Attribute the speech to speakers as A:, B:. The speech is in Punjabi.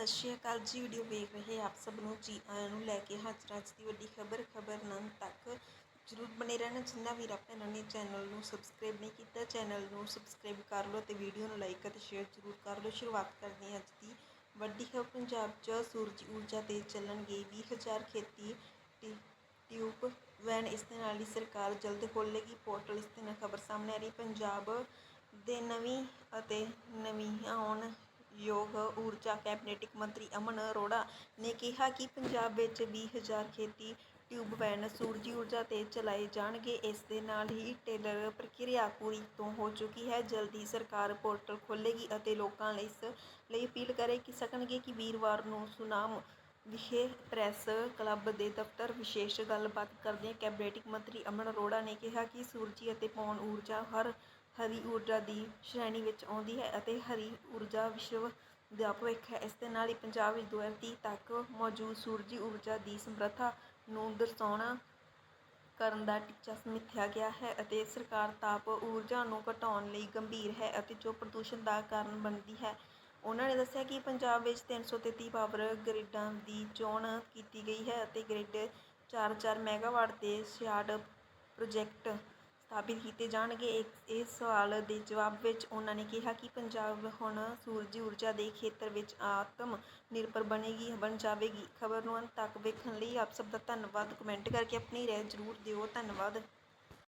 A: ਸਤਿ ਸ਼੍ਰੀ ਅਕਾਲ ਜੀ, ਵੀਡੀਓ ਵੇਖ ਰਹੇ ਆਪ ਸਭ ਨੂੰ, ਜੀ ਆਇਆਂ ਨੂੰ ਲੈ ਕੇ ਹਾਜ਼ਰ ਹਾਂ ਅੱਜ ਦੀ ਵੱਡੀ ਖਬਰ ਖਬਰ ਨੰਨ ਤੱਕ। ਜਰੂਰ ਬਣੇ ਰਹਿਣਾ, ਜਿੰਨਾ ਵੀਰ ਭੈਣਾਂ ਨੇ ਚੈਨਲ ਨੂੰ ਸਬਸਕ੍ਰਾਈਬ ਨਹੀਂ ਕੀਤਾ, ਚੈਨਲ ਨੂੰ ਸਬਸਕ੍ਰਾਈਬ ਕਰ ਲਓ ਤੇ ਵੀਡੀਓ ਨੂੰ ਲਾਈਕ ਅਤੇ ਸ਼ੇਅਰ ਜਰੂਰ ਕਰ ਲਓ। ਸ਼ੁਰੂਆਤ ਕਰਦੇ ਹਾਂ ਅੱਜ ਦੀ ਵੱਡੀ ਖਬਰ, ਪੰਜਾਬ 'ਚ ਸੂਰਜੀ ਊਰਜਾ ਤੇ ਚੱਲਣਗੇ 20000 ਖੇਤੀ ਟੀ- ਟਿਊਬ ਵੈਨ ਇਸ ਦੇ ਨਾਲ ਹੀ ਸਰਕਾਰ ਜਲਦ ਖੋਲ੍ਹੇਗੀ ਪੋਰਟਲ, ਇਸ ਦੇ ਨਾਲ ਖਬਰ ਸਾਹਮਣੇ ਆ ਰਹੀ। ਪੰਜਾਬ ਦੇ ਨਵੀਂ ਅਤੇ ਨਵੀਂ ਆਉਣ ਯੋਗ ਊਰਜਾ ਕੈਬਨਿਟ ਮੰਤਰੀ ਅਮਨ ਅਰੋੜਾ ਨੇ ਕਿਹਾ ਕਿ ਪੰਜਾਬ ਵਿੱਚ ਵੀਹ ਹਜ਼ਾਰ ਖੇਤੀ ਟਿਊਬ ਸੂਰਜੀ ਊਰਜਾ ਤੇ ਚਲਾਏ ਜਾਣਗੇ। ਇਸ ਦੇ ਨਾਲ ਹੀ ਟੇਲਰ ਪ੍ਰਕਿਰਿਆ ਪੂਰੀ ਤੋਂ ਹੋ ਚੁੱਕੀ ਹੈ। ਜਲਦੀ ਸਰਕਾਰ ਪੋਰਟਲ ਖੋਲ੍ਹੇਗੀ ਅਤੇ ਲੋਕਾਂ ਲਈ ਇਸ ਲਈ ਅਪੀਲ ਕਰੇ ਕਿ ਸਕਣਗੇ ਕਿ ਵੀਰਵਾਰ ਨੂੰ ਸੁਨਾਮ ਵਿਖੇ ਪ੍ਰੈਸ ਕਲੱਬ ਦੇ ਦਫ਼ਤਰ ਵਿਸ਼ੇਸ਼ ਗੱਲਬਾਤ ਕਰਦਿਆਂ ਕੈਬਨਿਟ ਮੰਤਰੀ ਅਮਨ ਅਰੋੜਾ ਨੇ ਕਿਹਾ ਕਿ ਸੂਰਜੀ ਅਤੇ ਪੌਣ ਊਰਜਾ ਹਰ ਹਰੀ ਊਰਜਾ ਦੀ ਸ਼੍ਰੇਣੀ ਵਿੱਚ ਆਉਂਦੀ ਹੈ ਅਤੇ ਹਰੀ ਊਰਜਾ ਵਿਸ਼ਵ ਦਾ ਭਵਿੱਖ ਹੈ। ਇਸ ਦੇ ਨਾਲ ਹੀ ਪੰਜਾਬ ਵਿੱਚ 2030 ਤੱਕ ਮੌਜੂਦ ਸੂਰਜੀ ਊਰਜਾ ਦੀ ਸਮਰੱਥਾ ਨੂੰ ਦਰਸਾਉਣਾ ਕਰਨ ਦਾ ਟੀਚਾ ਸਮਿਥਿਆ ਗਿਆ ਹੈ ਅਤੇ ਸਰਕਾਰ ਤਾਪ ਊਰਜਾ ਨੂੰ ਘਟਾਉਣ ਲਈ ਗੰਭੀਰ ਹੈ ਅਤੇ ਜੋ ਪ੍ਰਦੂਸ਼ਣ ਦਾ ਕਾਰਨ ਬਣਦੀ ਹੈ। ਉਹਨਾਂ ਨੇ ਦੱਸਿਆ ਕਿ ਪੰਜਾਬ ਵਿੱਚ 333 ਪਾਵਰ ਗ੍ਰਿਡਾਂ ਦੀ ਚੋਣ ਕੀਤੀ ਗਈ ਹੈ ਅਤੇ ਗ੍ਰਿਡ 4-4 ਮੈਗਾਵਾਟ ਦੇ 66 ਪ੍ਰੋਜੈਕਟ ਸਾਬਿਤ ਕੀਤੇ ਜਾਣਗੇ। ਇੱਕ ਇਸ ਸਵਾਲ ਦੇ ਜਵਾਬ ਵਿੱਚ ਉਹਨਾਂ ਨੇ ਕਿਹਾ ਕਿ ਪੰਜਾਬ ਹੁਣ ਸੂਰਜੀ ਊਰਜਾ ਦੇ ਖੇਤਰ ਵਿੱਚ ਆਤਮ ਨਿਰਭਰ ਬਣੇਗੀ, ਬਣ ਜਾਵੇਗੀ। ਖਬਰ ਨੂੰ ਅੰਤ ਤੱਕ ਵੇਖਣ ਲਈ ਆਪ ਸਭ ਦਾ ਧੰਨਵਾਦ। ਕਮੈਂਟ ਕਰਕੇ ਆਪਣੀ ਰਾਏ ਜ਼ਰੂਰ ਦਿਓ। ਧੰਨਵਾਦ।